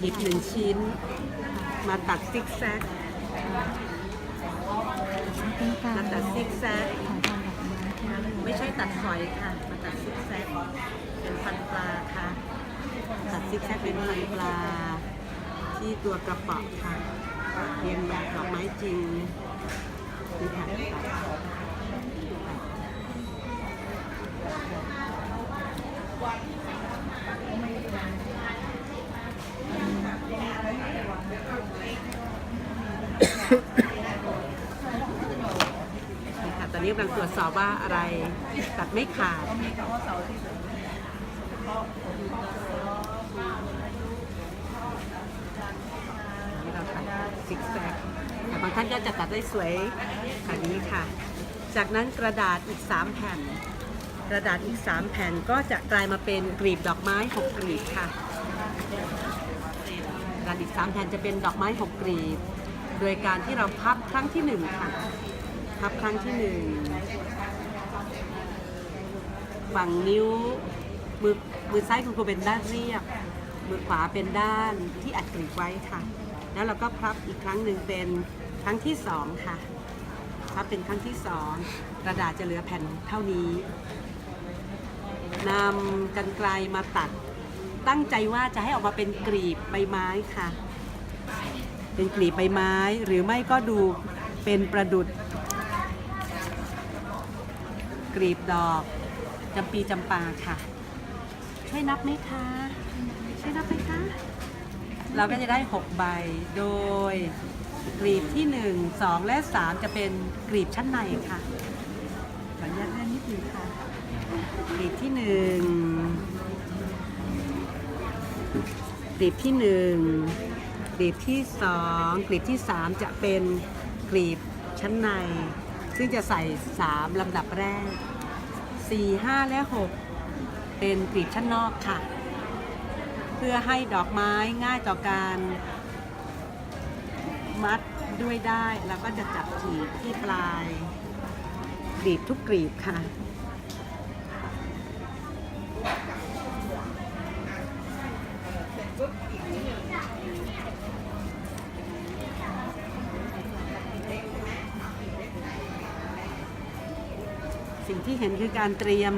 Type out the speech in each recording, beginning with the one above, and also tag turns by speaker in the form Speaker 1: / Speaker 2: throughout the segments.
Speaker 1: หยิบหนึ่งชิ้น มาตัดซิกแซก
Speaker 2: เป็นการ
Speaker 1: มาตัดซิกแซก
Speaker 2: ของทำดอกไม้ที่นี่
Speaker 1: ไม่ใช่ตัดฝอยค่ะ มาตัดซิกแซกเป็นพันปลาค่ะ ตัดซิกแซกเป็นพันปลา ที่ตัวกระป๋องค่ะเรียนแบบดอกไม้จริงนี่ค่ะนี่ ค่ะตอนนี้กำลังตรวจสอบว่าอะไรตัดไม่ขาดนี่เราตัดซิกแซกแต่บางท่านก็จะตัดได้สวยแบบนี้ค่ะ จากนั้นกระดาษอีก 3 แผ่น กระดาษอีก 3 แผ่นก็จะกลายมาเป็นกลีบดอกไม้ 6 กลีบค่ะกระดาษอีก 3 แผ่นจะเป็นดอกไม้ 6 กลีบ โดยการที่เราพับครั้งที่1ค่ะ พับครั้งที่1ฝั่งนิ้วมือมือซ้ายคุณครูเป็นด้านเรียบ มือขวาเป็นด้านที่อัดกลีบไว้ค่ะ แล้วเราก็พับอีกครั้งหนึ่งเป็นครั้งที่สองค่ะพับเป็นครั้งที่สองกระดาษจะเหลือแผ่นเท่านี้นำกันไกลมาตัดตั้งใจว่าจะให้ออกมาเป็นกลีบใบไม้ค่ะ เป็นกลีบใบไม้ หรือไม่ก็ดูเป็นประดุดกลีบดอกจำปีจำปาค่ะ ช่วยนับไหมคะ ช่วยนับไหมคะ เราก็จะได้ 6 ใบ โดยกลีบที่ 1 2 และ 3 จะเป็นกลีบชั้นในค่ะขออนุญาตเลื่อนนิดนึงค่ะ กลีบที่ 1 กลีบที่ 1 ลีบที่2กลีบที่3จะเป็นกลีบชั้นใน ซึ่งจะใส่3ลำดับแรก4 5และ6เป็นกลีบชั้นนอกค่ะ เพื่อให้ดอกไม้ง่ายต่อการมัดด้วยได้แล้วก็จะจับกลีบที่ปลายกลีบทุกกลีบค่ะ สิ่งที่เห็นคือการเตรียม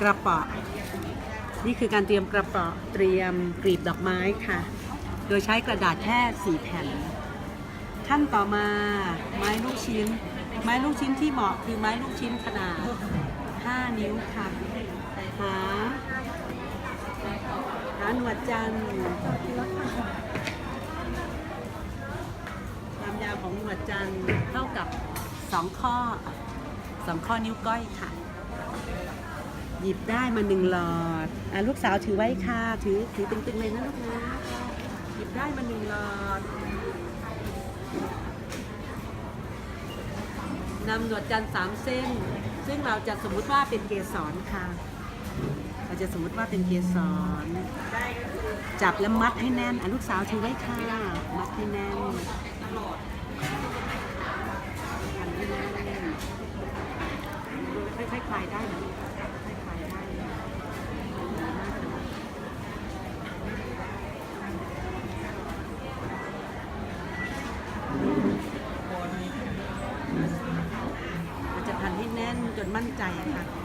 Speaker 1: กระเป๋อนี่คือการเตรียมกระเป๋อเตรียมกลีบดอกไม้ค่ะ โดยใช้กระดาษแค่ 4 แผ่น ขั้นต่อมาไม้ลูกชิ้น ไม้ลูกชิ้นที่เหมาะคือไม้ลูกชิ้นขนาด 5 นิ้วค่ะหาหาหนวดจันทร์ความยาวของหนวดจันทร์เท่ากับ 2 ข้อ 2ข้อนิ้วก้อยค่ะ หยิบได้มาหนึ่งหลอดอะลูกสาวถือไว้ค่ะ ถือถือตึงๆเลยนะลูกนะ หยิบได้มาหนึ่งหลอดนำหนวดจันทร์สามเส้น ซึ่งเราจะสมมุติว่าเป็นเกสรค่ะ เราจะสมมุติว่าเป็นเกสรจับแล้วมัดให้แน่นอะลูกสาวถือไว้ค่ะ มัดให้แน่น นมั่นใจค่ะ